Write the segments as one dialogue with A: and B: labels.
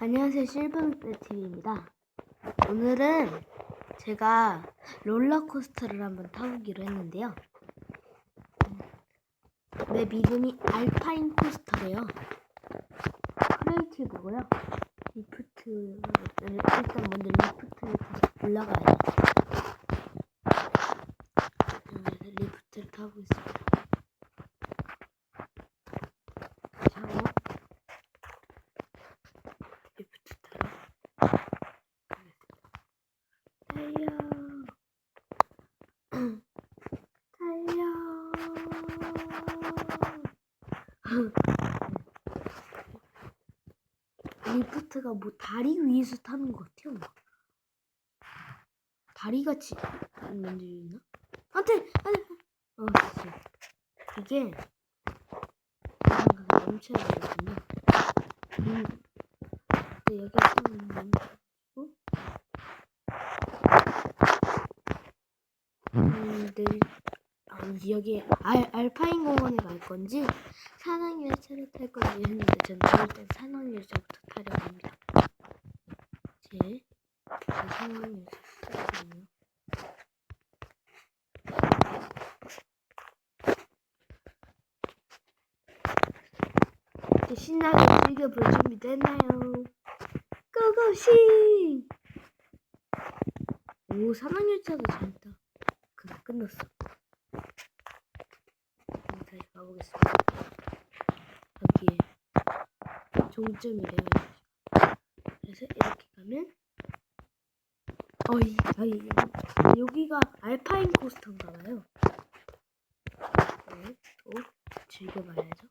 A: 안녕하세요 실버TV입니다. 오늘은 제가 롤러코스터를 한번 타보기로 했는데요. 맵 이름이 알파인 코스터래요. 크리에이티브고요. 리프트 일단 먼저 리프트를 타서 올라가야죠 그래서 리프트를 타고 있습니다 자 리프트 타러 달려 달려 리프트가 뭐 다리 위에서 타는 것 같아요 다리 같이 만들있나? 안돼 안돼 어 됐어 이게 멈춰야 되거든요 음. 근데 여기 좀 멈추고 음, 네. 아, 여기 알, 알파인 공원에 갈 건지 산악 열차를 탈 건지 했는데 저는 일단 산악 열차부터 타려고 합니다. 제, 제 산악 열차 쓰거든요. 이제 신나게 즐겨볼 준비 됐나요? 고고싱! 오, 산악열차도 재밌다. 그래, 끝났어. 가보겠습니다. 여기에 종점이래요. 그래서 이렇게 가면 어이, 아이, 여기가 알파인 코스터인가 봐요. 네, 또 즐겨봐야죠.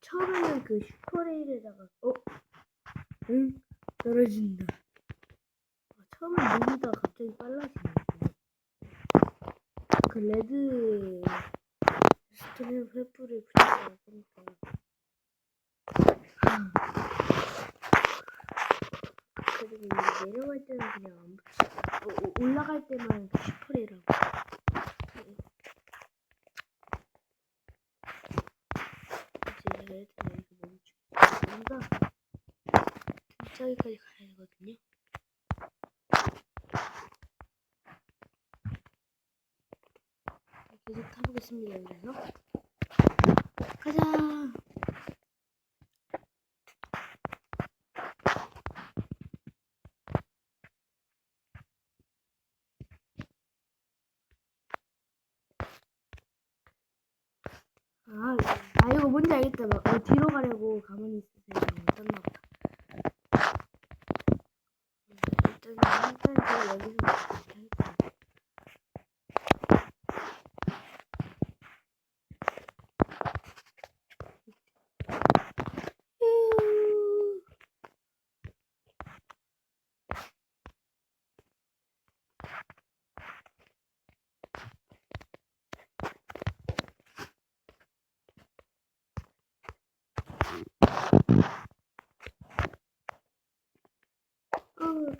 A: 처음에는 그 슈퍼레일에다가 어? 응? 떨어진다. 아, 처음에 무기가 갑자기 빨라지네. 그 레드 스토리 횃불을 붙여서 보니까 그리고 내려갈 때는 그냥 안 어, 올라갈 때만 그 슈퍼레일하고. 이제 레드는 이렇게 멈추고 뭔가 저기까지 가야 되거든요. 계속 타보겠습니다. 그래서 가자. 아, 아 이거 뭔지 알겠다. 막 어, 뒤로 가려고 가만히 있으세요. 떴나 보다. 음, 일단 일단 제가 여기서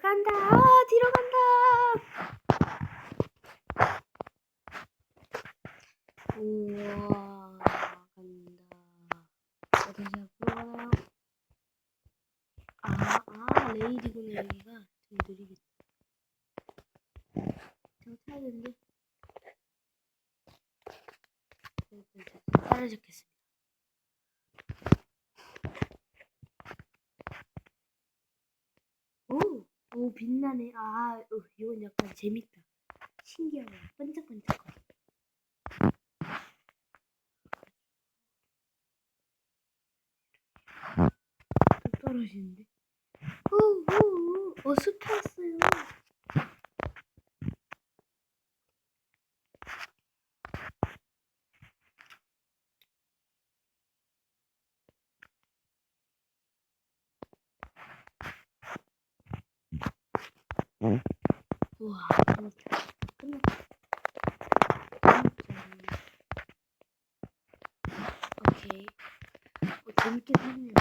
A: 간다. 아, 뒤로 간다. 우와, 간다. 어, 앞으로 가나요? 아, 아, 레이디구나, 여기가. 좀 느리겠다. 저 타야 되는데. 따라잡겠습니다. 오, 오, 빛나네. 아, 어, 이건 약간 재밌다. 신기하네. 반짝반짝거려. 또 떨어지는데? 어, 숲 왔어요. 우와. 오케이. 어, 재밌게 하네요.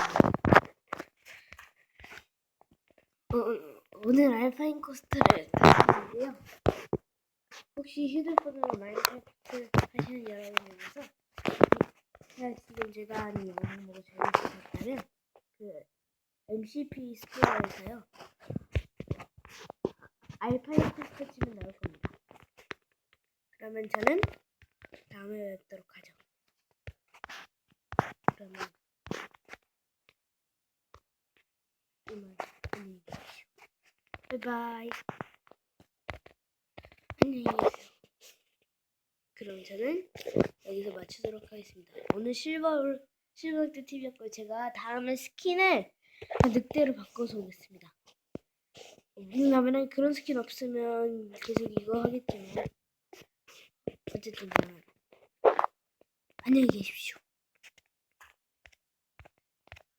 A: 어, 어, 어, 오늘 알파인 코스트를 타시는데요. 혹시 휴대폰으로 마인크래프트 하시는 여러분들께서 제가 지금 제가 하는 영상 보고 재밌으셨다면 그 MCP 스토어에서요 알파인 코스트 치면 나올 겁니다. 그러면 저는 다음에 뵙도록 하죠. 그러면 이만 안녕히 계십시오. 바이바이. 안녕히 계세요. 그럼 저는 여기서 마치도록 하겠습니다. 오늘 실버 실버트 TV였고 제가 다음에 스킨을 늑대로 바꿔서 오겠습니다. 왜냐면은 그런 스킨 없으면 계속 이거 하겠지만 어쨌든 저는 안녕히 계십시오.